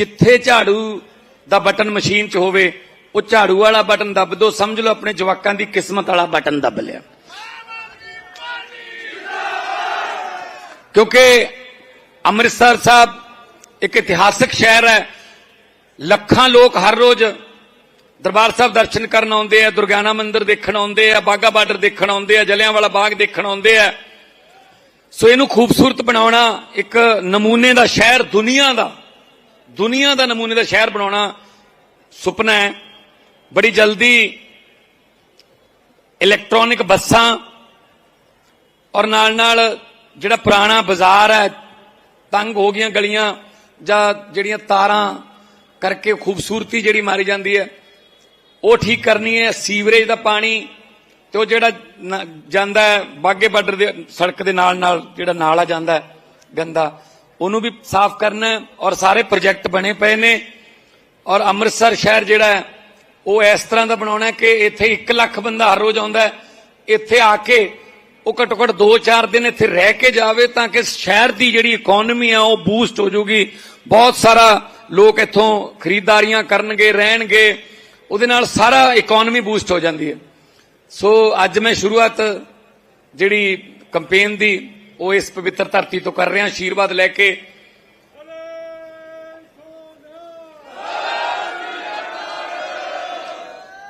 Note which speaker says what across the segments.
Speaker 1: ਜਿੱਥੇ ਝਾੜੂ ਦਾ button machine 'ਚ ਹੋਵੇ, ਉਹ ਝਾੜੂ ਵਾਲਾ ਬਟਨ ਦੱਬ ਦੋ, ਸਮਝ ਲਓ ਆਪਣੇ ਜਵਾਕਾਂ ਦੀ ਕਿਸਮਤ ਵਾਲਾ ਬਟਨ ਦੱਬ ਲਿਆ। ਕਿਉਂਕਿ ਅੰਮ੍ਰਿਤਸਰ ਸਾਹਿਬ ਇੱਕ ਇਤਿਹਾਸਕ ਸ਼ਹਿਰ ਹੈ, ਲੱਖਾਂ ਲੋਕ ਹਰ ਰੋਜ਼ ਦਰਬਾਰ ਸਾਹਿਬ ਦਰਸ਼ਨ ਕਰਨ ਆਉਂਦੇ ਆ ਦੁਰਗਿਆਨਾ ਮੰਦਿਰ ਦੇਖਣ ਆਉਂਦੇ ਆ ਬਾਗਾ ਬਾਰਡਰ ਦੇਖਣ ਆਉਂਦੇ ਆ, ਜਲਿਆਂਵਾਲਾ ਬਾਗ ਦੇਖਣ ਆਉਂਦੇ ਆ। ਸੋ ਇਹਨੂੰ ਖੂਬਸੂਰਤ ਬਣਾਉਣਾ ਇੱਕ ਨਮੂਨੇ ਦਾ ਸ਼ਹਿਰ ਦੁਨੀਆ ਦਾ ਦੁਨੀਆ ਦਾ ਨਮੂਨੇ ਦਾ ਸ਼ਹਿਰ ਬਣਾਉਣਾ ਸੁਪਨਾ ਹੈ। ਬੜੀ ਜਲਦੀ ਇਲੈਕਟ੍ਰੋਨਿਕ ਬੱਸਾਂ ਔਰ ਨਾਲ ਨਾਲ ਜਿਹੜਾ ਪੁਰਾਣਾ ਬਾਜ਼ਾਰ ਹੈ, ਤੰਗ ਹੋ ਗਈਆਂ ਗਲੀਆਂ ਜਾਂ ਜਿਹੜੀਆਂ ਤਾਰਾਂ ਕਰਕੇ ਖੂਬਸੂਰਤੀ ਜਿਹੜੀ ਮਾਰੀ ਜਾਂਦੀ ਹੈ, ਉਹ ਠੀਕ ਕਰਨੀ ਹੈ। ਸੀਵਰੇਜ ਦਾ ਪਾਣੀ ਤੇ ਉਹ ਜਿਹੜਾ ਜਾਂਦਾ ਹੈ, ਬਾਗੇ ਬਾਰਡਰ ਦੇ ਸੜਕ ਦੇ ਨਾਲ ਨਾਲ ਜਿਹੜਾ ਨਾਲਾ ਜਾਂਦਾ ਹੈ, ਗੰਦਾ। ਉਹਨੂੰ ਵੀ ਸਾਫ਼ ਕਰਨਾ ਔਰ ਸਾਰੇ ਪ੍ਰੋਜੈਕਟ ਬਣੇ ਪਏ ਨੇ। ਔਰ ਅੰਮ੍ਰਿਤਸਰ ਸ਼ਹਿਰ ਜਿਹੜਾ ਉਹ ਇਸ ਤਰ੍ਹਾਂ ਦਾ ਬਣਾਉਣਾ ਕਿ ਇੱਥੇ 1 ਲੱਖ ਬੰਦਾ ਹਰ ਰੋਜ਼ ਆਉਂਦਾ ਇੱਥੇ ਆ ਕੇ ਉਹ ਘੱਟੋ ਘੱਟ 2-4 ਦਿਨ ਇੱਥੇ ਰਹਿ ਕੇ ਜਾਵੇ ਤਾਂ ਕਿ ਸ਼ਹਿਰ ਦੀ ਜਿਹੜੀ ਇਕਨੋਮੀ ਆ, ਉਹ ਬੂਸਟ ਹੋ ਜਾਊਗੀ ਬਹੁਤ ਸਾਰਾ ਲੋਕ ਇੱਥੋਂ ਖਰੀਦਦਾਰੀਆਂ ਕਰਨਗੇ, ਰਹਿਣਗੇ। ਉਹਦੇ ਨਾਲ ਸਾਰਾ ਇਕਨੋਮੀ ਬੂਸਟ ਹੋ ਜਾਂਦੀ ਹੈ। ਸੋ ਅੱਜ ਮੈਂ ਸ਼ੁਰੂਆਤ ਜਿਹੜੀ ਕੰਪੇਨ ਦੀ ਉਹ ਇਸ ਪਵਿੱਤਰ ਧਰਤੀ ਤੋਂ ਕਰ ਰਿਹਾ ਆਸ਼ੀਰਵਾਦ ਲੈ ਕੇ।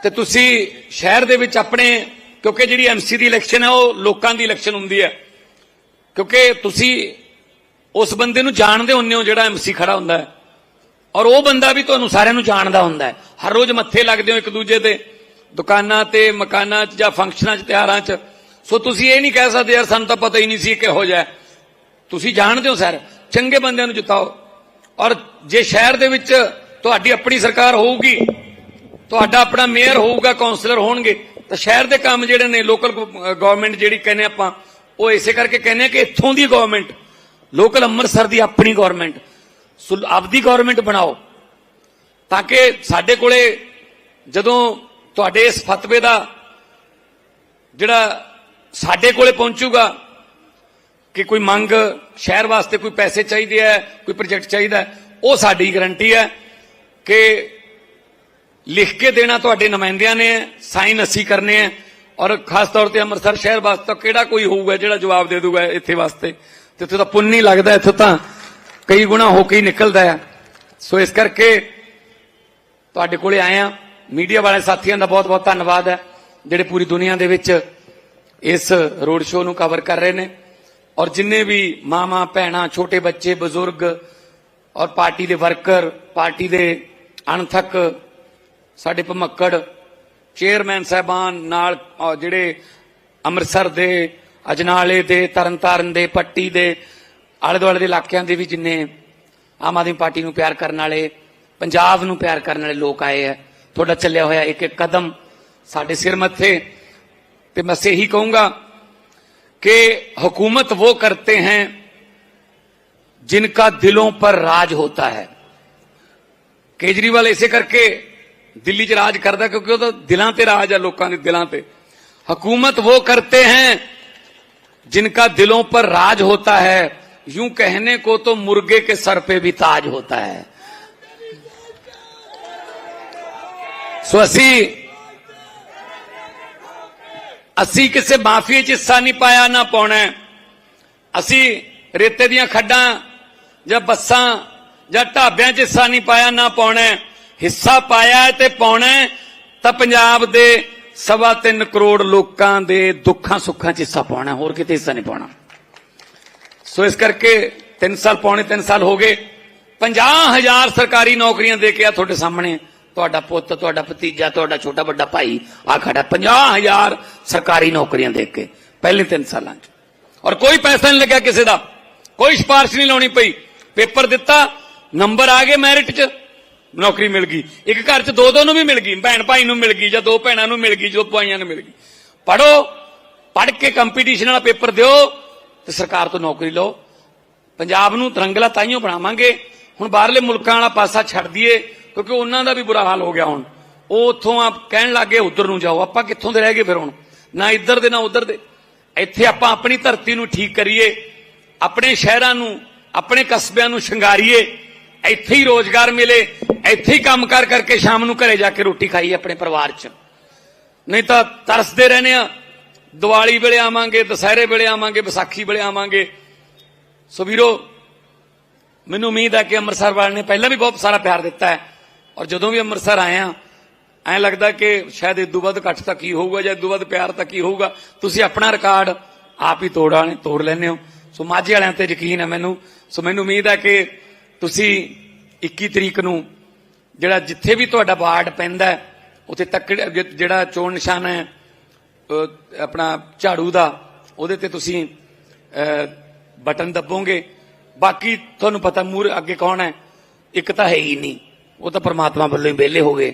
Speaker 1: ਤੇ ਤੁਸੀਂ ਸ਼ਹਿਰ ਦੇ ਵਿੱਚ ਆਪਣੇ, ਕਿਉਂਕਿ ਜਿਹੜੀ ਐਮਸੀ ਦੀ ਇਲੈਕਸ਼ਨ ਹੈ, ਉਹ ਲੋਕਾਂ ਦੀ ਇਲੈਕਸ਼ਨ ਹੁੰਦੀ ਹੈ। ਕਿਉਂਕਿ ਤੁਸੀਂ ਉਸ ਬੰਦੇ ਨੂੰ ਜਾਣਦੇ ਹੁੰਦੇ ਹੋ ਜਿਹੜਾ ਐਮਸੀ ਖੜਾ ਹੁੰਦਾ ਹੈ। ਔਰ ਉਹ ਬੰਦਾ ਵੀ ਤੁਹਾਨੂੰ ਸਾਰਿਆਂ ਨੂੰ ਜਾਣਦਾ ਹੁੰਦਾ ਹੈ। ਹਰ ਰੋਜ਼ ਮੱਥੇ ਲੱਗਦੇ ਹੋ ਇੱਕ ਦੂਜੇ ਦੇ। ਦੁਕਾਨਾਂ ਤੇ, ਮਕਾਨਾਂ 'ਚ ਜਾਂ ਫੰਕਸ਼ਨਾਂ 'ਚ, ਤਿਉਹਾਰਾਂ 'ਚ। ਸੋ ਤੁਸੀਂ ਇਹ ਨਹੀਂ ਕਹਿ ਸਕਦੇ ਯਾਰ ਸਾਨੂੰ ਤਾਂ ਪਤਾ ਹੀ ਨਹੀਂ ਸੀ ਕਿਹੋ ਜਿਹਾ ਹੈ। ਤੁਸੀਂ ਜਾਣਦੇ ਹੋ ਸਰ, ਚੰਗੇ ਬੰਦਿਆਂ ਨੂੰ ਜਿਤਾਓ ਔਰ ਜੇ ਸ਼ਹਿਰ ਦੇ ਵਿੱਚ ਤੁਹਾਡੀ ਆਪਣੀ ਸਰਕਾਰ ਹੋਊਗੀ, ਤੁਹਾਡਾ ਆਪਣਾ ਮੇਅਰ ਹੋਊਗਾ ਕਾਉਂਸਲਰ ਹੋਣਗੇ, ਤਾਂ ਸ਼ਹਿਰ ਦੇ ਕੰਮ ਜਿਹੜੇ ਨੇ ਲੋਕਲ ਗਵਰਨਮੈਂਟ ਜਿਹੜੀ ਕਹਿੰਦੇ ਆਪਾਂ, ਉਹ ਇਸੇ ਕਰਕੇ ਕਹਿੰਦੇ ਆ ਕਿ ਇੱਥੋਂ ਦੀ ਗਵਰਨਮੈਂਟ ਲੋਕਲ ਅੰਮ੍ਰਿਤਸਰ ਦੀ ਆਪਣੀ ਗਵਰਨਮੈਂਟ ਸੋ ਆਪਦੀ ਗਵਰਨਮੈਂਟ ਬਣਾਓ ਤਾਂ ਕਿ ਸਾਡੇ ਕੋਲੇ ਜਦੋਂ ਤੁਹਾਡੇ ਇਸ ਫਤਵੇ ਦਾ ਜਿਹੜਾ ਸਾਡੇ ਕੋਲੇ ਪਹੁੰਚੂਗਾ ਕਿ ਕੋਈ ਮੰਗ ਸ਼ਹਿਰ ਵਾਸਤੇ ਕੋਈ ਪੈਸੇ ਚਾਹੀਦੇ ਹੈ ਕੋਈ ਪ੍ਰੋਜੈਕਟ ਚਾਹੀਦਾ ਉਹ ਸਾਡੀ ਗਾਰੰਟੀ ਹੈ ਕਿ ਲਿਖ ਕੇ ਦੇਣਾ ਤੁਹਾਡੇ ਨੁਮਾਇੰਦਿਆਂ ਨੇ, ਸਾਈਨ ਅਸੀਂ ਕਰਨੇ ਹੈ ਔਰ ਖਾਸ ਤੌਰ ਤੇ ਅੰਮ੍ਰਿਤਸਰ ਸ਼ਹਿਰ ਵਾਸਤੇ ਕਿਹੜਾ ਕੋਈ ਹੋਊਗਾ ਜਿਹੜਾ ਜਵਾਬ ਦੇ ਦੂਗਾ ਇੱਥੇ ਵਾਸਤੇ? ਤੇ ਇੱਥੇ ਤਾਂ ਪੁੰਨ ਨਹੀਂ ਲੱਗਦਾ, ਇੱਥੇ ਤਾਂ ਕਈ ਗੁਣਾ ਹੋ ਕੇ ਹੀ ਨਿਕਲਦਾ ਹੈ ਸੋ ਇਸ ਕਰਕੇ ਤੁਹਾਡੇ ਕੋਲੇ ਆਏ ਆ। ਮੀਡੀਆ ਵਾਲੇ ਸਾਥੀਆਂ ਦਾ ਬਹੁਤ ਬਹੁਤ ਧੰਨਵਾਦ ਹੈ, ਜਿਹੜੇ ਪੂਰੀ ਦੁਨੀਆ ਦੇ ਵਿੱਚ ਇਸ ਰੋਡ ਸ਼ੋਅ ਨੂੰ ਕਵਰ ਕਰ ਰਹੇ ਨੇ। ਔਰ ਜਿੰਨੇ ਵੀ ਮਾਮਾ ਭੈਣਾਂ, ਛੋਟੇ ਬੱਚੇ, ਬਜ਼ੁਰਗ ਔਰ ਪਾਰਟੀ ਦੇ ਵਰਕਰ, ਪਾਰਟੀ ਦੇ ਅਣਥੱਕ, ਸਾਡੇ ਭਮੱਕੜ, ਚੇਅਰਮੈਨ ਸਾਹਿਬਾਨ ਨਾਲ ਜਿਹੜੇ ਅੰਮ੍ਰਿਤਸਰ ਦੇ, ਅਜਨਾਲੇ ਦੇ, ਤਰਨਤਾਰਨ ਦੇ, ਪੱਟੀ ਦੇ ਆਲੇ ਦੁਆਲੇ ਦੇ ਇਲਾਕਿਆਂ ਦੇ ਵੀ ਜਿੰਨੇ ਆਮ ਆਦਮੀ ਪਾਰਟੀ ਨੂੰ ਪਿਆਰ ਕਰਨ ਵਾਲੇ, ਪੰਜਾਬ ਨੂੰ ਪਿਆਰ ਕਰਨ ਵਾਲੇ ਲੋਕ ਆਏ ਹੈ ਤੁਹਾਡਾ ਚੱਲਿਆ ਹੋਇਆ ਇੱਕ ਇੱਕ ਕਦਮ ਸਾਡੇ ਸਿਰ ਮੱਥੇ। ਤੇ ਮੈਂ ਇਹੀ ਕਹੂੰਗਾ कि हुकूमत वो करते हैं जिनका दिलों पर राज होता है ਕੇਜਰੀਵਾਲ ਇਸੇ ਕਰਕੇ ਦਿੱਲੀ 'ਚ ਰਾਜ ਕਰਦਾ ਕਿਉਂਕਿ ਉਹਦਾ ਦਿਲਾਂ ਤੇ ਰਾਜ ਹੈ ਲੋਕਾਂ ਦੇ ਦਿਲਾਂ ਤੇ ਹਕੂਮਤ वो करते हैं जिनका दिलों पर राज होता है यूं कहने को तो मुर्गे के सर पे भी ताज होता है ਸੋ ਅਸੀਂ ਅਸੀਂ ਕਿਸੇ ਮਾਫੀਏ 'ਚ ਹਿੱਸਾ ਨਹੀਂ ਪਾਇਆ, ਨਾ ਪਾਉਣਾ ਅਸੀਂ ਰੇਤੇ ਦੀਆਂ ਖੱਡਾਂ ਜਾਂ ਬੱਸਾਂ ਜਾਂ ਢਾਬਿਆਂ 'ਚ ਹਿੱਸਾ ਨਹੀਂ ਪਾਇਆ, ਨਾ ਪਾਉਣਾ ਹਿੱਸਾ ਪਾਇਆ ਤੇ ਪਾਉਣਾ ਤਾਂ ਪੰਜਾਬ ਦੇ ਸਵਾ ਤਿੰਨ ਕਰੋੜ ਲੋਕਾਂ ਦੇ ਦੁੱਖਾਂ ਸੁੱਖਾਂ 'ਚ ਹਿੱਸਾ ਪਾਉਣਾ ਹੋਰ ਕਿਤੇ ਹਿੱਸਾ ਨਹੀਂ ਪਾਉਣਾ। ਸੋ ਇਸ ਕਰਕੇ 3 ਸਾਲ ਪੌਣੇ 3 ਸਾਲ ਹੋ ਗਏ। 50000 ਸਰਕਾਰੀ ਨੌਕਰੀਆਂ ਦੇ ਕੇ ਆ ਤੁਹਾਡੇ ਸਾਹਮਣੇ। ਤੁਹਾਡਾ ਪੁੱਤ, ਤੁਹਾਡਾ ਭਤੀਜਾ, ਤੁਹਾਡਾ ਛੋਟਾ ਵੱਡਾ ਭਾਈ ਆ ਖੜਾ 50000 ਸਰਕਾਰੀ ਨੌਕਰੀਆਂ ਦੇ ਕੇ, ਪਹਿਲੇ 3 ਸਾਲਾਂ 'ਚ। ਔਰ ਕੋਈ ਪੈਸਾ ਨਹੀਂ ਲੱਗਿਆ ਕਿਸੇ ਦਾ। ਕੋਈ ਸਿਫਾਰਿਸ਼ ਨਹੀਂ ਲਾਉਣੀ ਪਈ। ਪੇਪਰ ਦਿੱਤਾ, ਨੰਬਰ ਆ ਗਏ ਮੈਰਿਟ 'ਚ, ਨੌਕਰੀ ਮਿਲ ਗਈ। ਇੱਕ ਘਰ 'ਚ ਦੋ ਦੋ ਨੂੰ ਵੀ ਮਿਲ ਗਈ, ਭੈਣ ਭਾਈ ਨੂੰ ਮਿਲ ਗਈ ਜਾਂ ਦੋ ਭੈਣਾਂ ਨੂੰ ਮਿਲ ਗਈ, ਜੋ ਭਾਈਆਂ ਨੂੰ ਮਿਲ ਗਈ। ਪੜੋ ਪੜ ਕੇ ਕੰਪੀਟੀਸ਼ਨ ਵਾਲਾ ਪੇਪਰ ਦਿਓ ਤੇ ਸਰਕਾਰ ਤੋਂ ਨੌਕਰੀ ਲਓ। ਪੰਜਾਬ ਨੂੰ ਤਰੰਗਲਾ ਤਾਈਓ ਬਣਾਵਾਂਗੇ। ਹੁਣ ਬਾਹਰਲੇ ਮੁਲਕਾਂ ਵਾਲਾ ਪਾਸਾ ਛੱਡ ਦਈਏ, ਕਿਉਂਕਿ ਉਹਨਾਂ ਦਾ ਵੀ ਬੁਰਾ ਹਾਲ ਹੋ ਗਿਆ ਹੁਣ। ਉਹ ਉੱਥੋਂ ਆਪ ਕਹਿਣ ਲੱਗੇ ਉਧਰ ਨੂੰ ਜਾਓ। ਆਪਾਂ ਕਿੱਥੋਂ ਦੇ ਰਹਿ ਗਏ ਫਿਰ ਹੁਣ? ਨਾ ਇੱਧਰ ਦੇ, ਨਾ ਉੱਧਰ ਦੇ। ਇੱਥੇ ਆਪਾਂ ਆਪਣੀ ਧਰਤੀ ਨੂੰ ਠੀਕ ਕਰੀਏ, ਆਪਣੇ ਸ਼ਹਿਰਾਂ ਨੂੰ, ਆਪਣੇ ਕਸਬਿਆਂ ਨੂੰ ਸ਼ਿੰਗਾਰੀਏ, ਇੱਥੇ ਹੀ ਰੋਜ਼ਗਾਰ ਮਿਲੇ, ਇੱਥੇ ਹੀ ਕੰਮਕਾਰ ਕਰਕੇ ਸ਼ਾਮ ਨੂੰ ਘਰੇ ਜਾ ਕੇ ਰੋਟੀ ਖਾਈ ਆਪਣੇ ਪਰਿਵਾਰ 'ਚ। ਨਹੀਂ ਤਾਂ ਤਰਸਦੇ ਰਹਿੰਦੇ ਆ ਦੀਵਾਲੀ ਵੇਲੇ ਆਵਾਂਗੇ, ਦੁਸਹਿਰੇ ਵੇਲੇ ਆਵਾਂਗੇ, ਵਿਸਾਖੀ ਵੇਲੇ ਆਵਾਂਗੇ। ਸੋ ਵੀਰੋ, ਮੈਨੂੰ ਉਮੀਦ ਹੈ ਕਿ ਅੰਮ੍ਰਿਤਸਰ ਵਾਲਿਆਂ ਨੇ ਪਹਿਲਾਂ ਵੀ ਬਹੁਤ ਸਾਰਾ ਪਿਆਰ ਦਿੱਤਾ ਹੈ। ਔਰ ਜਦੋਂ ਵੀ ਅੰਮ੍ਰਿਤਸਰ ਆਏ ਆਇਆ ਐਂ ਲੱਗਦਾ ਕਿ ਸ਼ਾਇਦ ਇਦੋਂ ਵੱਧ ਇਕੱਠ ਤੱਕ ਕੀ ਹੋਊਗਾ ਜਾਂ ਇਦੋਂ ਵੱਧ ਪਿਆਰ ਤੱਕ ਹੀ ਹੋਊਗਾ। ਤੁਸੀਂ ਆਪਣਾ ਰਿਕਾਰਡ ਆਪ ਹੀ ਤੋੜ ਵਾਲੇ ਤੋੜ ਲੈਂਦੇ ਹੋ। ਸੋ ਮਾਝੇ ਵਾਲਿਆਂ ਤੇ ਯਕੀਨ ਹੈ ਮੈਨੂੰ। ਸੋ ਮੈਨੂੰ ਉਮੀਦ ਹੈ ਕਿ ਤੁਸੀਂ 21 ਤਰੀਕ ਨੂੰ ਜਿਹੜਾ ਜਿੱਥੇ ਵੀ ਤੁਹਾਡਾ ਵਾਰਡ ਪੈਂਦਾ ਉੱਥੇ ਤੱਕ ਜਿਹੜਾ ਚੋਣ ਨਿਸ਼ਾਨ ਹੈ ਆਪਣਾ ਝਾੜੂ ਦਾ, ਉਹਦੇ ਤੇ ਤੁਸੀਂ ਬਟਨ ਦੱਬੋਗੇ। ਬਾਕੀ ਤੁਹਾਨੂੰ ਪਤਾ ਮੂਰ ਅੱਗੇ ਕੌਣ ਹੈ? ਇੱਕ ਤਾਂ ਹੈ ਹੀ ਨਹੀਂ। ਉਹ ਤਾਂ ਪਰਮਾਤਮਾ ਵੱਲੋਂ ਹੀ ਵਿਹਲੇ ਹੋ ਗਏ।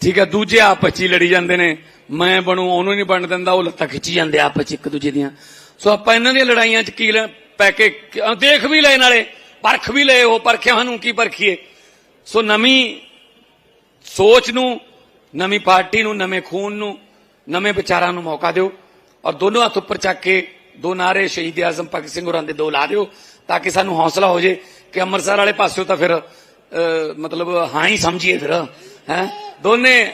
Speaker 1: ਠੀਕ ਹੈ ਦੂਜੇ ਆਪਸ 'ਚ ਹੀ ਲੜੀ ਜਾਂਦੇ ਨੇ। ਮੈਂ ਬਣੂ ਉਹਨੂੰ ਨਹੀਂ ਬਣ ਦਿੰਦਾ ਉਹ ਲੱਤਾਂ ਖਿੱਚੀ ਜਾਂਦੇ ਆਪਸ 'ਚ ਇੱਕ ਦੂਜੇ ਦੀਆਂ। ਸੋ ਆਪਾਂ ਇਹਨਾਂ ਦੀਆਂ ਲੜਾਈਆਂ 'ਚ ਕੀ ਪੈ ਕੇ ਦੇਖ ਵੀ ਲਏ ਨਾਲੇ ਪਰਖ ਵੀ ਲਏ ਉਹ ਪਰਖਿਆ ਨੂੰ ਕੀ ਪਰਖੀਏ। ਸੋ ਨਵੀਂ ਸੋਚ ਨੂੰ ਨਵੀਂ ਪਾਰਟੀ ਨੂੰ ਨਵੇਂ ਖੂਨ ਨੂੰ ਨਵੇਂ ਵਿਚਾਰਾਂ ਨੂੰ ਮੌਕਾ ਦਿਓ ਔਰ ਦੋਨੋਂ ਹੱਥ ਉੱਪਰ ਚੱਕ ਕੇ ਦੋ ਨਾਰੇ ਸ਼ਹੀਦ ਆਜ਼ਮ ਭਗਤ ਸਿੰਘ ਹੋਰਾਂ ਦੇ ਦੋ ਲਾ ਦਿਓ ਤਾਂ ਕਿ ਸਾਨੂੰ ਹੌਸਲਾ ਹੋ ਜੇ ਕਿ ਅੰਮ੍ਰਿਤਸਰ ਵਾਲੇ ਪਾਸਿਓਂ ਤਾਂ ਫਿਰ ਅਹ, ਮਤਲਬ ਹਾਂ ਹੀ ਸਮਝੀਏ ਫਿਰ। ਹੈ? ਦੋਨੇ